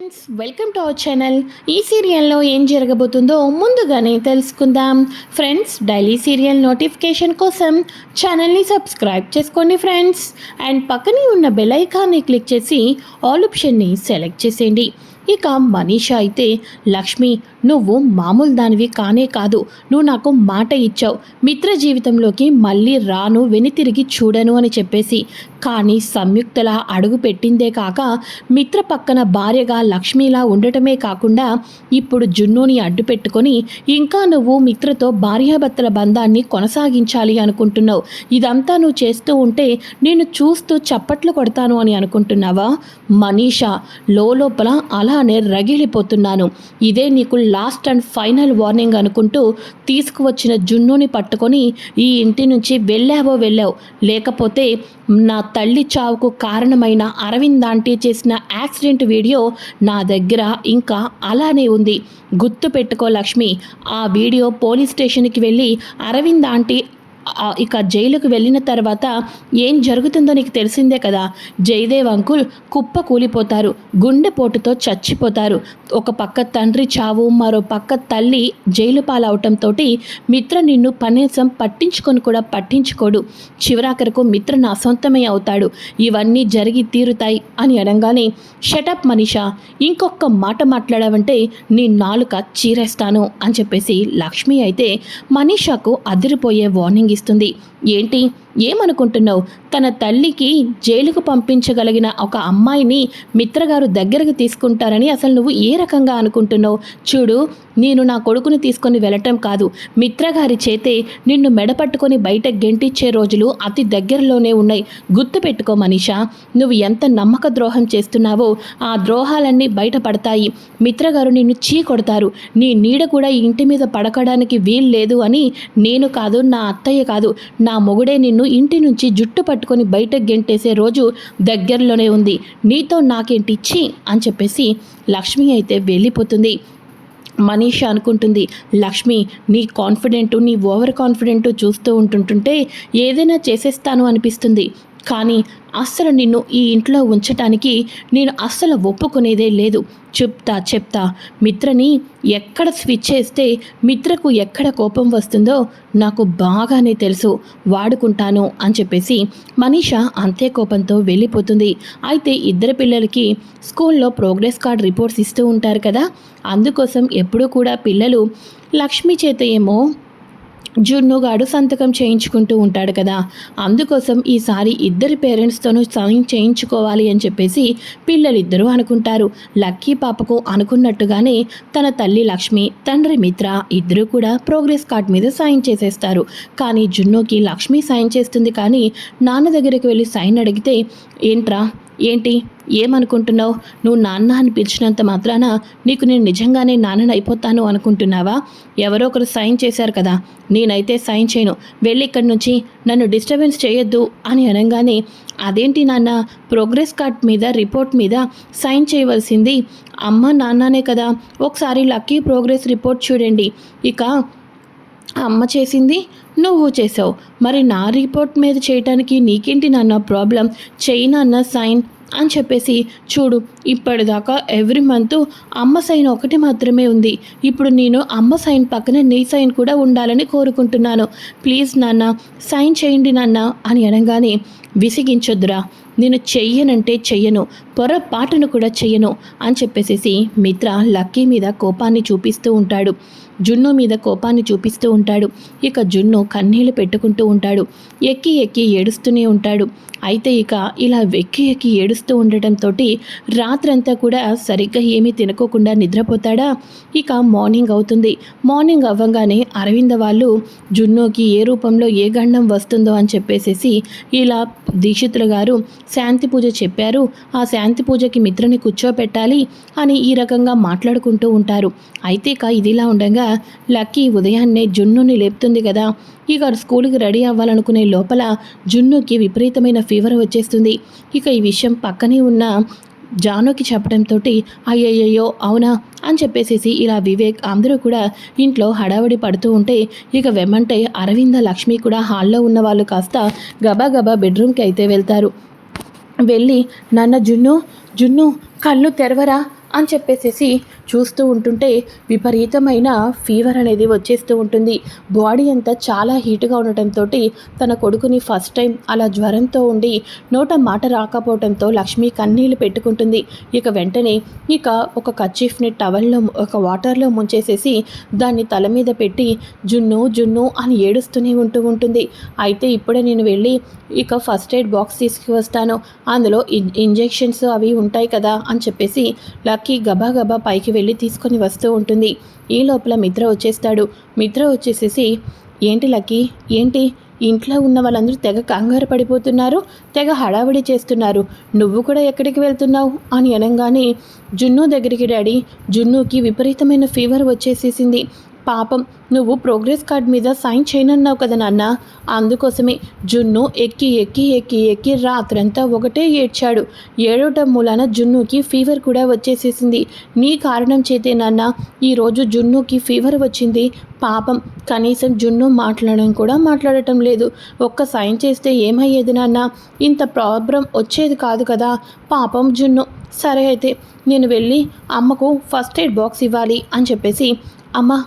Friends welcome to our channel ఈ సీరియల్లో ఏం జరగబోతుందో ముందుగానే తెలుసుకుందాం. ఫ్రెండ్స్ డైలీ సీరియల్ నోటిఫికేషన్ కోసం ఛానల్ని సబ్స్క్రైబ్ చేసుకోండి ఫ్రెండ్స్ అండ్ పక్కనే ఉన్న బెల్ ఐకాన్ని క్లిక్ చేసి ఆల్ ఆప్షన్ని సెలెక్ట్ చేసేయండి. ఇక మనీషా అయితే లక్ష్మి నువ్వు మామూలు దానివి కానే కాదు. నువ్వు నాకు మాట ఇచ్చావు. మిత్ర జీవితంలోకి మళ్ళీ రాను వెనుతిరిగి చూడను అని చెప్పేసి కానీ సంయుక్తలా అడుగు పెట్టిందే కాక మిత్ర పక్కన భార్యగా లక్ష్మిలా ఉండటమే కాకుండా ఇప్పుడు జున్నుని అడ్డు పెట్టుకొని ఇంకా నువ్వు మిత్రతో భార్యాభర్తల బంధాన్ని కొనసాగించాలి అనుకుంటున్నావు. ఇదంతా నువ్వు చేస్తూ ఉంటే నేను చూస్తూ చప్పట్లు కొడతాను అని అనుకుంటున్నావా? మనీషా లోపల అలానే రగిలిపోతున్నాను. ఇదే నీకు లాస్ట్ అండ్ ఫైనల్ వార్నింగ్ అనుకుంటూ తీసుకువచ్చిన జున్నుని పట్టుకొని ఈ ఇంటి నుంచి వెళ్ళావో వెళ్ళావు. లేకపోతే నా తల్లి చావుకు కారణమైన అరవింద్ ఆంటీ చేసిన యాక్సిడెంట్ వీడియో నా దగ్గర ఇంకా అలానే ఉంది. గుర్తు పెట్టుకో లక్ష్మి. ఆ వీడియో పోలీస్ స్టేషన్కి వెళ్ళి అరవింద్ ఆంటీ ఇక జైలుకు వెళ్ళిన తర్వాత ఏం జరుగుతుందో నీకు తెలిసిందే కదా? జయదేవ్ అంకుల్ కుప్ప కూలిపోతారు గుండెపోటుతో చచ్చిపోతారు. ఒక పక్క తండ్రి చావు మరో పక్క తల్లి జైలు పాలవటంతో మిత్ర నిన్ను కనీసం పట్టించుకొని కూడా పట్టించుకోడు. చివరాఖరకు మిత్ర నా సొంతమే అవుతాడు. ఇవన్నీ జరిగి తీరుతాయి అని అనగానే షటప్ మనీషా. ఇంకొక మాట మాట్లాడావంటే నీ నాలుక చీరేస్తాను అని చెప్పేసి లక్ష్మి అయితే మనీషాకు అదిరిపోయే వార్నింగ్ ఇస్తుంది ఏంటి? ఏమనుకుంటున్నావు? తన తల్లికి జైలుకు పంపించగలిగిన ఒక అమ్మాయిని మిత్రగారు దగ్గరకు తీసుకుంటారని అసలు నువ్వు ఏ రకంగా అనుకుంటున్నావు? చూడు నేను నా కొడుకుని తీసుకొని వెళ్ళటం కాదు. మిత్రగారి చేతే నిన్ను మెడపట్టుకొని బయట గెంటిచ్చే రోజులు అతి దగ్గరలోనే ఉన్నాయి. గుర్తుపెట్టుకో మనీషా నువ్వు ఎంత నమ్మక ద్రోహం చేస్తున్నావో ఆ ద్రోహాలన్నీ బయటపడతాయి. మిత్రగారు నిన్ను చీ కొడతారు. నీ నీడ కూడా ఇంటి మీద పడకడానికి వీలు లేదు అని నేను కాదు నా అత్తయ్య కాదు. నా మొగుడే నిన్ను ఇంటి నుంచి జుట్టు పట్టుకొని బయట గెంటేసే రోజు దగ్గరలోనే ఉంది. నీతో నాకేంటి ఇచ్చి అని చెప్పేసి లక్ష్మి అయితే వెళ్ళిపోతుంది. మనీష అనుకుంటుంది లక్ష్మి నీ కాన్ఫిడెంట్ నీ ఓవర్ కాన్ఫిడెంట్ చూస్తూ ఉంటుంటుంటే ఏదైనా చేసేస్తాను అనిపిస్తుంది. కానీ అస్సలు నిన్ను ఈ ఇంట్లో ఉంచటానికి నేను అస్సలు ఒప్పుకునేదే లేదు. చెప్తా చెప్తా. మిత్రని ఎక్కడ స్విచ్ చేస్తే మిత్రకు ఎక్కడ కోపం వస్తుందో నాకు బాగానే తెలుసు. వాడుకుంటాను అని చెప్పేసి మనీష అంతే కోపంతో వెళ్ళిపోతుంది. అయితే ఇద్దరు పిల్లలకి స్కూల్లో ప్రోగ్రెస్ కార్డ్ రిపోర్ట్స్ ఇస్తూ ఉంటారు కదా. అందుకోసం ఎప్పుడూ కూడా పిల్లలు లక్ష్మి చేత ఏమో జున్నుగాడు సంతకం చేయించుకుంటూ ఉంటాడు కదా. అందుకోసం ఈసారి ఇద్దరి పేరెంట్స్తోనూ సైన్ చేయించుకోవాలి అని చెప్పేసి పిల్లలిద్దరూ అనుకుంటారు. లక్కీ పాపకు అనుకున్నట్టుగానే తన తల్లి లక్ష్మి తండ్రి మిత్ర ఇద్దరూ కూడా ప్రోగ్రెస్ కార్డ్ మీద సైన్ చేసేస్తారు. కానీ జున్నుకి లక్ష్మి సైన్ చేస్తుంది కానీ నాన్న దగ్గరికి వెళ్ళి సైన్ అడిగితే ఏంట్రా ఏంటి? ఏమనుకుంటున్నావు? నువ్వు నాన్న అని పిలిచినంత మాత్రాన నీకు నేను నిజంగానే నాన్నని అయిపోతాను అనుకుంటున్నావా? ఎవరో ఒకరు సైన్ చేశారు కదా. నేనైతే సైన్ చేయను. వెళ్ళి ఇక్కడి నుంచి నన్ను డిస్టర్బెన్స్ చేయొద్దు అని అనగానే అదేంటి నాన్న? ప్రోగ్రెస్ కార్డ్ మీద రిపోర్ట్ మీద సైన్ చేయవలసింది అమ్మ నాన్ననే కదా. ఒకసారి లక్కీ ప్రోగ్రెస్ రిపోర్ట్ చూడండి. ఇక అమ్మ చేసింది నువ్వు చేసావు. మరి నా రిపోర్ట్ మీద చేయటానికి నీకేంటి నాన్న ప్రాబ్లం? చెయ్యి నాన్న సైన్ అని చెప్పేసి చూడు ఇప్పటిదాకా ఎవ్రీ మంత్ అమ్మ సైన్ ఒకటి మాత్రమే ఉంది. ఇప్పుడు నేను అమ్మ సైన్ పక్కన నీ సైన్ కూడా ఉండాలని కోరుకుంటున్నాను. ప్లీజ్ నాన్న సైన్ చేయండి నాన్న అని అనగానే విసిగించొద్దురా. నేను చెయ్యనంటే చెయ్యను పొరపాటును కూడా చెయ్యను అని చెప్పేసేసి మిత్ర లక్కీ మీద కోపాన్ని చూపిస్తూ ఉంటాడు. జున్ను మీద కోపాన్ని చూపిస్తూ ఉంటాడు. ఇక జున్ను కన్నీళ్ళు పెట్టుకుంటూ ఉంటాడు. ఎక్కి ఎక్కి ఏడుస్తూనే ఉంటాడు. అయితే ఇక ఇలా వెక్కి ఎక్కి ఏడుస్తూ ఉండటంతో రాత్రంతా కూడా సరిగ్గా ఏమీ తినకోకుండా నిద్రపోతాడా? ఇక మార్నింగ్ అవుతుంది. మార్నింగ్ అవ్వగానే అరవింద వాళ్ళు జున్నుకి ఏ రూపంలో ఏ గండం వస్తుందో అని చెప్పేసేసి ఇలా దీక్షితులు గారు శాంతి పూజ చెప్పారు. ఆ శాంతి పూజకి మిత్రని కూర్చోపెట్టాలి అని ఈ రకంగా మాట్లాడుకుంటూ ఉంటారు. అయితే ఇక ఇదిలా ఉండగా లక్కీ ఉదయాన్నే జున్నుని లేపుతుంది కదా. ఇక స్కూల్కి రెడీ అవ్వాలనుకునే లోపల జున్నుకి విపరీతమైన ఫీవర్ వచ్చేస్తుంది. ఇక ఈ విషయం పక్కనే ఉన్న జానుకి చెప్పడంతో అయ్యయ్యో అవునా? అని చెప్పేసేసి ఇలా వివేక్ అందరూ కూడా ఇంట్లో హడావడి పడుతూ ఉంటే ఇక వెమ్మంటే అరవింద లక్ష్మి కూడా హాల్లో ఉన్న వాళ్ళు కాస్త గబా గబా బెడ్రూమ్కి అయితే వెళ్తారు. వెళ్ళి నాన్న జున్ను జున్ను కళ్ళు తెరవరా అని చెప్పేసేసి చూస్తూ ఉంటుంటే విపరీతమైన ఫీవర్ అనేది వచ్చేస్తూ ఉంటుంది. బాడీ అంతా చాలా హీట్గా ఉండటంతో తన కొడుకుని ఫస్ట్ టైం అలా జ్వరంతో ఉండి నోట మాట రాకపోవడంతో లక్ష్మి కన్నీళ్ళు పెట్టుకుంటుంది. ఇక వెంటనే ఇక ఒక కర్చీఫ్ని టవల్లో ఒక వాటర్లో ముంచేసేసి దాన్ని తల మీద పెట్టి జున్ను జున్ను అని ఏడుస్తూనే ఉంటూ ఉంటుంది. అయితే ఇప్పుడే నేను వెళ్ళి ఇక ఫస్ట్ ఎయిడ్ బాక్స్ తీసుకువస్తాను. అందులో ఇంజెక్షన్స్ అవి ఉంటాయి కదా అని చెప్పేసి లక్కీ గబా గబా పైకి వెళ్ళి తీసుకొని వస్తూ ఉంటుంది. ఈ లోపల మిత్ర వచ్చేస్తాడు. మిత్ర వచ్చేసేసి ఏంటి లక్కీ? ఏంటి? ఇంట్లో ఉన్న వాళ్ళందరూ తెగ కంగారు పడిపోతున్నారు తెగ హడావిడి చేస్తున్నారు. నువ్వు కూడా ఎక్కడికి వెళ్తున్నావు? అని అనగానే జున్ను దగ్గరికి డాడీ. జున్నుకి విపరీతమైన ఫీవర్ వచ్చేసేసింది. పాపం. నువ్వు ప్రోగ్రెస్ కార్డ్ మీద సైన్ చేయనన్నావు కదా నాన్న. అందుకోసమే జున్ను ఎక్కి ఎక్కి ఎక్కి ఎక్కి రాత్రంతా ఒకటే ఏడ్చాడు. ఏడవటం మూలాన జున్నుకి ఫీవర్ కూడా వచ్చేసేసింది. నీ కారణం చేతే నాన్న ఈరోజు జున్నుకి ఫీవర్ వచ్చింది. పాపం. కనీసం జున్ను మాట్లాడడం కూడా మాట్లాడటం లేదు. ఒక్క సైన్ చేస్తే ఏమయ్యేది నాన్న? ఇంత ప్రాబ్లం వచ్చేది కాదు కదా. పాపం జున్ను. సరే అయితే నేను వెళ్ళి అమ్మకు ఫస్ట్ ఎయిడ్ బాక్స్ ఇవ్వాలి అని చెప్పేసి అమ్మ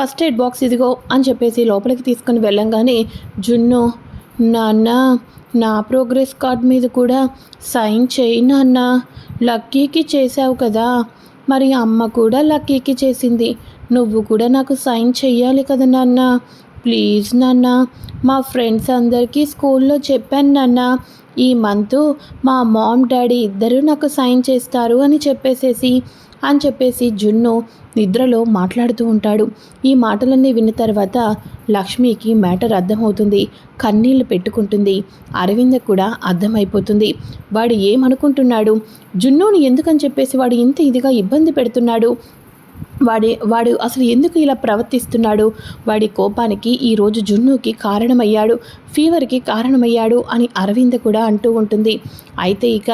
ఫస్ట్ ఎయిడ్ బాక్స్ ఇదిగో అని చెప్పేసి లోపలికి తీసుకుని వెళ్ళంగానే జున్ను నాన్న నా ప్రోగ్రెస్ కార్డ్ మీద కూడా సైన్ చేయి నాన్న. లక్కీకి చేసావు కదా. మరి అమ్మ కూడా లక్కీకి చేసింది. నువ్వు కూడా నాకు సైన్ చెయ్యాలి కదా నాన్న. ప్లీజ్ నాన్న మా ఫ్రెండ్స్ అందరికీ స్కూల్లో చెప్పాను నాన్న. ఈ మంత్ మా మామ్ డాడీ ఇద్దరు నాకు సైన్ చేస్తారు అని చెప్పేసేసి అని చెప్పేసి జున్ను నిద్రలో మాట్లాడుతూ ఉంటాడు. ఈ మాటలన్నీ విన్న తర్వాత లక్ష్మికి మ్యాటర్ అర్థమవుతుంది. కన్నీళ్ళు పెట్టుకుంటుంది. అరవింద కూడా అర్థమైపోతుంది. వాడు ఏమనుకుంటున్నాడు? జున్నుని ఎందుకని చెప్పేసి వాడు ఇంత ఇదిగా ఇబ్బంది పెడుతున్నాడు? వాడి వాడు అసలు ఎందుకు ఇలా ప్రవర్తిస్తున్నాడు? వాడి కోపానికి ఈరోజు జున్నుకి కారణమయ్యాడు ఫీవర్కి కారణమయ్యాడు అని అరవింద కూడా అంటూ ఉంటుంది. అయితే ఇక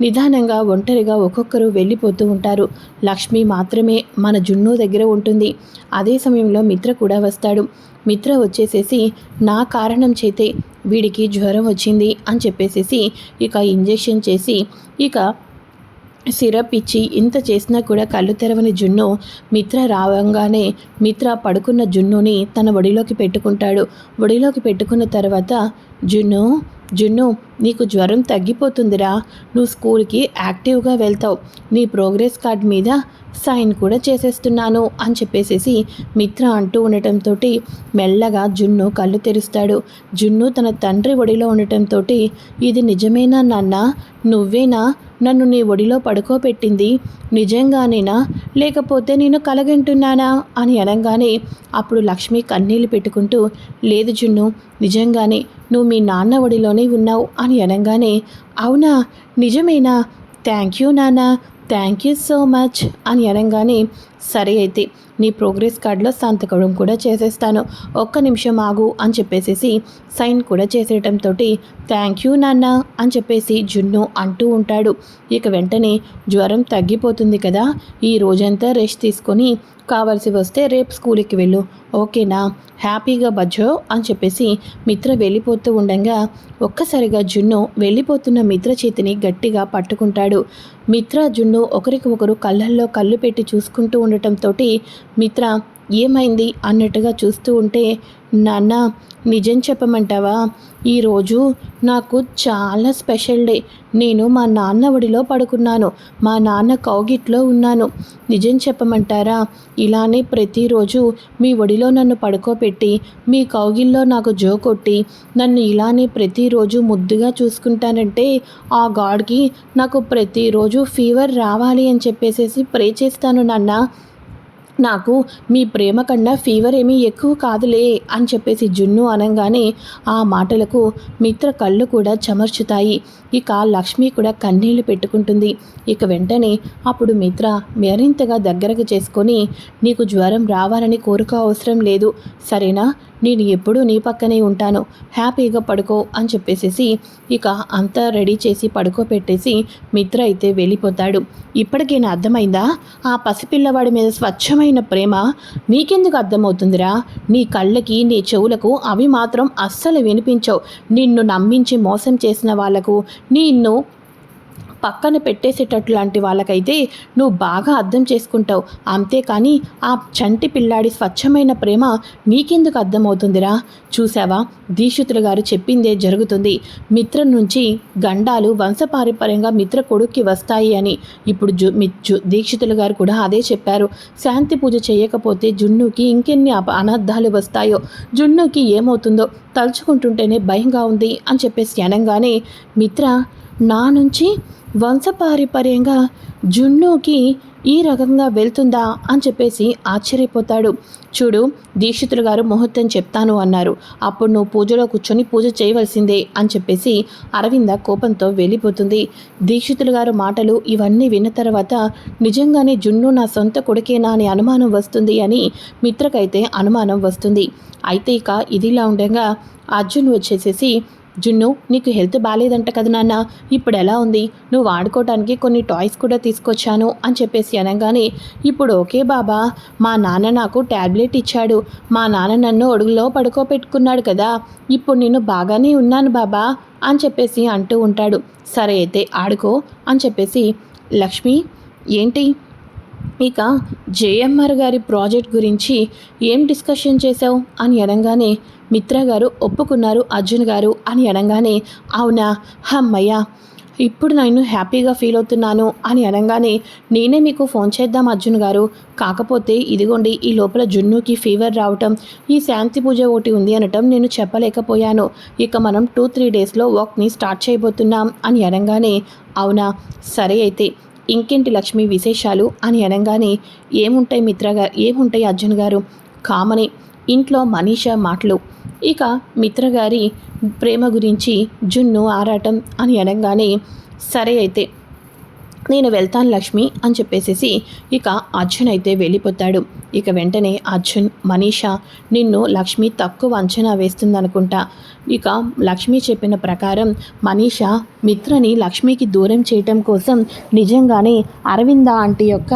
నిదానంగా ఒంటరిగా ఒక్కొక్కరు వెళ్ళిపోతూ ఉంటారు. లక్ష్మి మాత్రమే మన జున్ను దగ్గర ఉంటుంది. అదే సమయంలో మిత్ర కూడా వస్తాడు. మిత్ర వచ్చేసేసి నా కారణం చేతే వీడికి జ్వరం వచ్చింది అని చెప్పేసేసి ఇక ఇంజెక్షన్ చేసి ఇక సిరప్ ఇచ్చి ఇంత చేసినా కూడా కళ్ళు తెరవని జున్ను మిత్ర రావంగానే మిత్ర పడుకున్న జున్నుని తన ఒడిలోకి పెట్టుకుంటాడు. ఒడిలోకి పెట్టుకున్న తర్వాత జున్ను జున్ను నీకు జ్వరం తగ్గిపోతుందిరా. నువ్వు స్కూల్కి యాక్టివ్గా వెళ్తావు. నీ ప్రోగ్రెస్ కార్డ్ మీద సైన్ కూడా చేసేస్తున్నాను అని చెప్పేసేసి మిత్ర అంటూ ఉండటంతో మెల్లగా జున్ను కళ్ళు తెరుస్తాడు. జున్ను తన తండ్రి ఒడిలో ఉండటంతో ఇది నిజమేనా నాన్న? నువ్వేనా? నన్ను నీ ఒడిలో పడుకోబెట్టింది? నిజంగానేనా? లేకపోతే నేను కలగంటున్నానా? అని అనగానే అప్పుడు లక్ష్మి కన్నీళ్ళు పెట్టుకుంటూ లేదు జున్ను నిజంగానే నువ్వు మీ నాన్న ఒడిలోనే ఉన్నావు అని అనగానే అవునా? నిజమేనా? థ్యాంక్ యూ నాన్న. థ్యాంక్ యూ సో మచ్ అని అనగానే సరే అయితే నీ ప్రోగ్రెస్ కార్డులో సంతకం కూడా చేసేస్తాను. ఒక్క నిమిషం ఆగు అని చెప్పేసేసి సైన్ కూడా చేసేయటంతో థ్యాంక్ యూ నాన్న అని చెప్పేసి జున్ను అంటూ ఉంటాడు. ఇక వెంటనే జ్వరం తగ్గిపోతుంది కదా ఈ రోజంతా రెస్ట్ తీసుకొని కావాల్సి వస్తే రేపు స్కూల్కి వెళ్ళు. ఓకేనా? హ్యాపీగా బజ్జో అని చెప్పేసి మిత్ర వెళ్ళిపోతూ ఉండగా ఒక్కసారిగా జున్ను వెళ్ళిపోతున్న మిత్ర చేతిని గట్టిగా పట్టుకుంటాడు. మిత్ర జున్ను ఒకరికి ఒకరు కళ్ళల్లో కళ్ళు పెట్టి చూసుకుంటూ ఉండటంతో మిత్ర ఏమైంది అన్నట్టుగా చూస్తూ ఉంటే నాన్న నిజం చెప్పమంటావా? ఈరోజు నాకు చాలా స్పెషల్ డే. నేను మా నాన్న ఒడిలో పడుకున్నాను. మా నాన్న కౌగిట్లో ఉన్నాను. నిజం చెప్పమంటారా? ఇలానే ప్రతిరోజు మీ ఒడిలో నన్ను పడుకోబెట్టి మీ కౌగిల్లో నాకు జో కొట్టి నన్ను ఇలానే ప్రతిరోజు ముద్దుగా చూసుకుంటానంటే ఆ గాడ్కి నాకు ప్రతిరోజు ఫీవర్ రావాలి అని చెప్పేసేసి ప్రే చేస్తాను నాన్న. నాకు మీ ప్రేమ కన్నా ఫీవర్ ఏమీ ఎక్కువ కాదులే అని చెప్పేసి జున్ను అనగానే ఆ మాటలకు మిత్ర కళ్ళు కూడా చెమర్చుతాయి. ఇక లక్ష్మి కూడా కన్నీళ్ళు పెట్టుకుంటుంది. ఇక వెంటనే అప్పుడు మిత్ర మరింతగా దగ్గరకు చేసుకొని నీకు జ్వరం రావాలని కోరుక అవసరం లేదు. సరేనా? నేను ఎప్పుడూ నీ పక్కనే ఉంటాను. హ్యాపీగా పడుకో అని చెప్పేసేసి ఇక అంతా రెడీ చేసి పడుకోపెట్టేసి మిత్ర అయితే వెళ్ళిపోతాడు. ఇప్పటికైనా అర్థమైందా? ఆ పసిపిల్లవాడి మీద స్వచ్ఛమైన ప్రేమ నీకెందుకు అర్థమవుతుందిరా? నీ కళ్ళకి నీ చెవులకు అవి మాత్రం అస్సలు వినిపించవు. నిన్ను నమ్మించి మోసం చేసిన వాళ్ళకు నిన్ను పక్కన పెట్టేసేటట్లు లాంటి వాళ్ళకైతే నువ్వు బాగా అర్థం చేసుకుంటావు. అంతేకాని ఆ చంటి పిల్లాడి స్వచ్ఛమైన ప్రేమ నీకెందుకు అర్థమవుతుందిరా? చూసావా దీక్షితులు గారు చెప్పిందే జరుగుతుంది. మిత్ర నుంచి గండాలు వంశపారంపర్యంగా మిత్ర కొడుక్కి వస్తాయి అని ఇప్పుడు జు మి జు దీక్షితులు గారు కూడా అదే చెప్పారు. శాంతి పూజ చేయకపోతే జున్నుకి ఇంకెన్ని అనర్థాలు వస్తాయో? జున్నుకి ఏమవుతుందో తలుచుకుంటుంటేనే భయంగా ఉంది అని చెప్పేసి అనగానే మిత్ర నా నుంచి వంశపారంపర్యంగా జున్నుకి ఈ రకంగా వెళ్తుందా అని చెప్పేసి ఆశ్చర్యపోతాడు. చూడు దీక్షితులు గారు ముహూర్తం చెప్తాను అన్నారు. అప్పుడు నువ్వు పూజలో కూర్చొని పూజ చేయవలసిందే అని చెప్పేసి అరవింద కోపంతో వెళ్ళిపోతుంది. దీక్షితులు గారు మాటలు ఇవన్నీ విన్న తర్వాత నిజంగానే జున్ను నా సొంత కొడుకేనా అని అనుమానం వస్తుంది అని మిత్రకైతే అనుమానం వస్తుంది. అయితే ఇక ఇదిలా ఉండగా అర్జున్ వచ్చేసేసి జున్ను నీకు హెల్త్ బాగాలేదంట కదా నాన్న. ఇప్పుడు ఎలా ఉంది? నువ్వు వాడుకోవడానికి కొన్ని టాయ్స్ కూడా తీసుకొచ్చాను అని చెప్పేసి అనగానే ఇప్పుడు ఓకే బాబా. మా నాన్న నాకు ట్యాబ్లెట్ ఇచ్చాడు. మా నాన్న నన్ను ఒడుగులో పడుకోబెట్టుకున్నాడు కదా. ఇప్పుడు నేను బాగానే ఉన్నాను బాబా అని చెప్పేసి అంటూ ఉంటాడు. సరే అయితే ఆడుకో అని చెప్పేసి లక్ష్మి ఏంటి? ఇక జేఎంఆర్ గారి ప్రాజెక్ట్ గురించి ఏం డిస్కషన్ చేసావు అని అనగానే మిత్ర గారు ఒప్పుకున్నారు అర్జున్ గారు అని అనగానే అవునా? హమ్మయ్యా ఇప్పుడు నేను హ్యాపీగా ఫీల్ అవుతున్నాను అని అనగానే నేనే మీకు ఫోన్ చేద్దాం అర్జున్ గారు. కాకపోతే ఇదిగోండి ఈ లోపల జున్నుకి ఫీవర్ రావటం ఈ శాంతి పూజ ఒకటి ఉంది అనటం నేను చెప్పలేకపోయాను. ఇక మనం టూ త్రీ డేస్లో వర్క్ని స్టార్ట్ చేయబోతున్నాం అని అనగానే అవునా? సరే అయితే ఇంకేంటి లక్ష్మి విశేషాలు అని అనగానే ఏముంటాయి మిత్రగా ఏముంటాయి అర్జున్ గారు? కామని ఇంట్లో మనీష మాటలు. ఇక మిత్రగారి ప్రేమ గురించి జున్ను ఆరాటం అని అనగానే సరే అయితే నేను వెళ్తాను లక్ష్మి అని చెప్పేసేసి ఇక అర్జున్ అయితే వెళ్ళిపోతాడు. ఇక వెంటనే అర్జున్ మనీషా నిన్ను లక్ష్మి తక్కువ అంచనా వేస్తుందనుకుంటా. ఇక లక్ష్మి చెప్పిన ప్రకారం మనీషా మిత్రని లక్ష్మికి దూరం చేయటం కోసం నిజంగానే అరవింద ఆంటీ యొక్క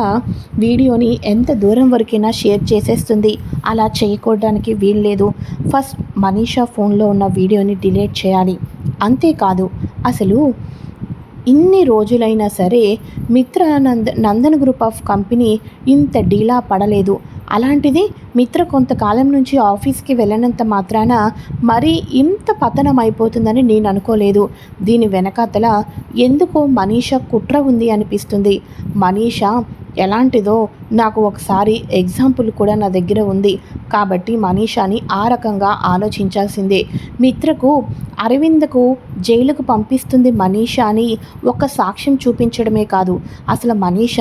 వీడియోని ఎంత దూరం వరకైనా షేర్ చేసేస్తుంది. అలా చేయకూడడానికి వీల్లేదు. ఫస్ట్ మనీషా ఫోన్లో ఉన్న వీడియోని డిలీట్ చేయాలి. అంతేకాదు అసలు ఇన్ని రోజులైనా సరే మిత్ర నంద నందన్ గ్రూప్ ఆఫ్ కంపెనీ ఇంత డీలా పడలేదు. అలాంటిది మిత్ర కొంతకాలం నుంచి ఆఫీస్కి వెళ్ళినంత మాత్రాన మరీ ఇంత పతనం అయిపోతుందని నేను అనుకోలేదు. దీని వెనకాతల ఎందుకో మనీషా కుట్ర ఉంది అనిపిస్తుంది. మనీషా ఎలాంటిదో నాకు ఒకసారి ఎగ్జాంపుల్ కూడా నా దగ్గర ఉంది. కాబట్టి మనీషాని ఆ రకంగా ఆలోచించాల్సిందే. మిత్రకు అరవింద్కు జైలుకు పంపిస్తుంది మనీషాని ఒక సాక్ష్యం చూపించడమే కాదు. అసలు మనీష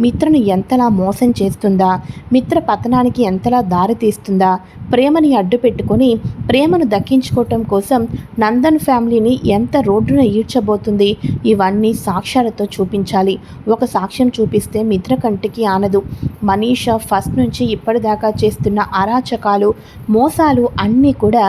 మిత్రను ఎంతలా మోసం చేస్తుందా? మిత్ర పతనానికి ఎంతలా దారి తీస్తుందా? ప్రేమని అడ్డు పెట్టుకొని ప్రేమను దక్కించుకోవటం కోసం నందన్ ఫ్యామిలీని ఎంత రోడ్డున ఈడ్చబోతుంది? ఇవన్నీ సాక్ష్యాలతో చూపించాలి. ఒక సాక్ష్యం చూపిస్తే మిత్ర కంటికి ఆనదు. మనీష ఫస్ట్ నుంచి ఇప్పటిదాకా చేస్తున్న అరాచకాలు మోసాలు అన్నీ కూడా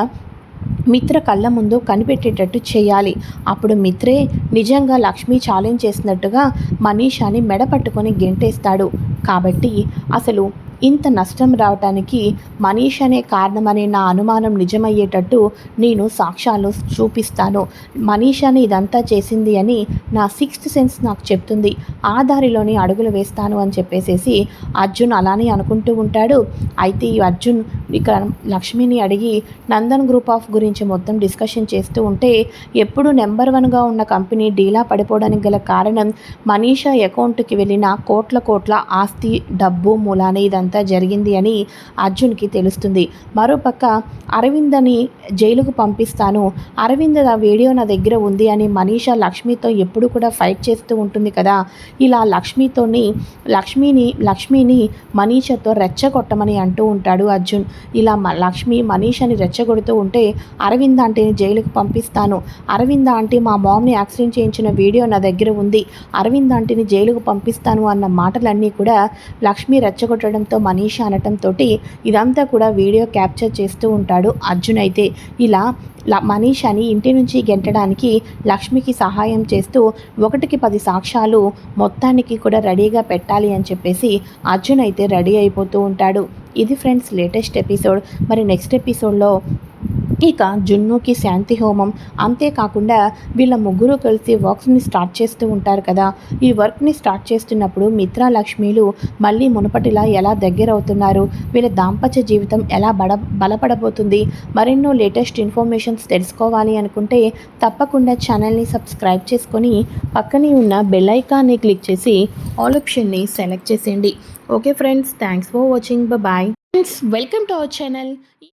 మిత్ర కళ్ళ ముందు కనిపెట్టేటట్టు చేయాలి. అప్పుడు మిత్రే నిజంగా లక్ష్మి ఛాలెంజ్ చేసినట్టుగా మనీషాని మెడ పట్టుకొని గెంటేస్తాడు. కాబట్టి అసలు ఇంత నష్టం రావటానికి మనీష్ అనే కారణమనే నా అనుమానం నిజమయ్యేటట్టు నేను సాక్ష్యాలు చూపిస్తాను. మనీషాని ఇదంతా చేసింది అని నా సిక్స్త్ సెన్స్ నాకు చెప్తుంది. ఆ దారిలోని అడుగులు వేస్తాను అని చెప్పేసేసి అర్జున్ అలానే అనుకుంటూ ఉంటాడు. అయితే ఈ అర్జున్ ఇక్కడ లక్ష్మిని అడిగి నందన్ గ్రూప్ ఆఫ్ గురించి మొత్తం డిస్కషన్ చేస్తూ ఉంటే ఎప్పుడు నెంబర్ వన్గా ఉన్న కంపెనీ డీలా పడిపోవడానికి గల కారణం మనీషా అకౌంట్కి వెళ్ళిన కోట్ల కోట్ల ఆస్తి డబ్బు మూలానే ఇదంతా జరిగింది అని అర్జున్కి తెలుస్తుంది. మరోపక్క అరవిందని జైలుకు పంపిస్తాను. అరవింద్ ఆ వీడియో నా దగ్గర ఉంది అని మనీషా లక్ష్మితో ఎప్పుడు కూడా ఫైట్ చేస్తూ ఉంటుంది కదా. ఇలా లక్ష్మితోని లక్ష్మిని లక్ష్మిని మనీషతో రెచ్చగొట్టమని అంటూ ఉంటాడు అర్జున్. ఇలా మ- లక్ష్మి మనీషని రెచ్చగొడుతూ ఉంటే అరవింద్ ఆంటీని జైలుకు పంపిస్తాను. అరవింద్ ఆంటీ మా మామ్ని యాక్సిడెంట్ చేయించిన వీడియో నా దగ్గర ఉంది. అరవింద్ ఆంటీని జైలుకు పంపిస్తాను అన్న మాటలన్నీ కూడా లక్ష్మి రెచ్చగొట్టడంతో మనీష అనటంతో ఇదంతా కూడా వీడియో క్యాప్చర్ చేస్తూ ఉంటాడు అర్జున్ అయితే. ఇలా ల- మనీషాని ఇంటి నుంచి గెంటడానికి లక్ష్మికి సహాయం చేస్తూ ఒకటికి పది సాక్ష్యాలు మొత్తానికి కూడా రెడీగా పెట్టాలి అని చెప్పేసి అర్జున్ అయితే రెడీ అయిపోతూ ఉంటాడు. ఇది ఫ్రెండ్స్ లేటెస్ట్ ఎపిసోడ్. మరి నెక్స్ట్ ఎపిసోడ్లో ఇక జున్నుకి శాంతి హోమం అంతేకాకుండా వీళ్ళ ముగ్గురు కలిసి వర్క్స్ని స్టార్ట్ చేస్తూ ఉంటారు కదా. ఈ వర్క్ని స్టార్ట్ చేస్తున్నప్పుడు మిత్ర లక్ష్మీలు మళ్ళీ మునుపటిలా ఎలా దగ్గర అవుతున్నారు వీళ్ళ దాంపత్య జీవితం ఎలా బడ బలపడబోతుంది? మరెన్నో లేటెస్ట్ ఇన్ఫర్మేషన్స్ తెలుసుకోవాలి అనుకుంటే తప్పకుండా ఛానల్ని సబ్స్క్రైబ్ చేసుకొని పక్కనే ఉన్న బెల్ ఐకాన్ని క్లిక్ చేసి ఆల్ ఆప్షన్ని సెలెక్ట్ చేసేయండి. Okay friends thanks for watching. Bye friends welcome to our channel